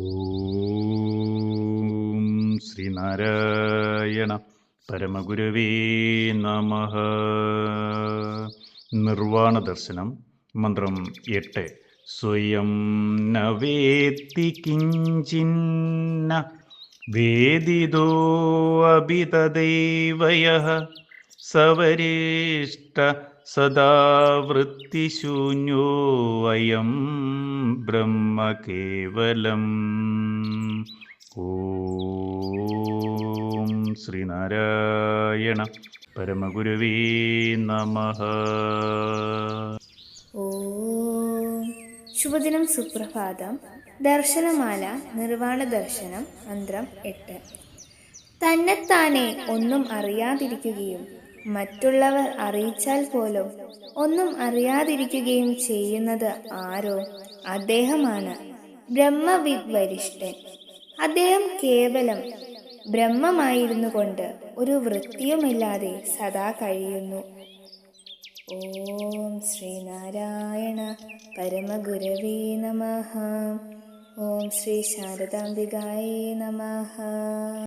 ഓം ശ്രീനാരായണ പരമഗുരവേ നമ. നിർവാണ ദർശനം മന്ത്രം എട്ട്. സ്വയം ന വേത്തി കിഞ്ചിന്ന വേദിതോ അഭിതദൈവയ. സവരിഷ്ട സദാ വൃത്തിശൂന്യോ അയം ബ്രഹ്മ കേവലം ഓം ശ്രീനാരായണ പരമഗുരുവേ നമ. ശുഭദിനം സുപ്രഭാതം. ദർശനമാല നിർവാണ ദർശനം മന്ത്രം എട്ട്. തന്നെത്താനെ ഒന്നും അറിയാതിരിക്കുകയും മറ്റുള്ളവർ അറിയിച്ചാൽ പോലും ഒന്നും അറിയാതിരിക്കുകയും ചെയ്യുന്നത് ആരോ അദ്ദേഹമാണ്. ബ്രഹ്മവിദ് വരിഷ്ഠൻ അദ്ദേഹം കേവലം ബ്രഹ്മമായിരുന്നു കൊണ്ട് ഒരു വൃത്തിയുമില്ലാതെ സദാ കഴിയുന്നു. ഓം ശ്രീനാരായണ പരമഗുരവേ നമ. ഓം ശ്രീ ശാരദാംബികായേ നമഃ.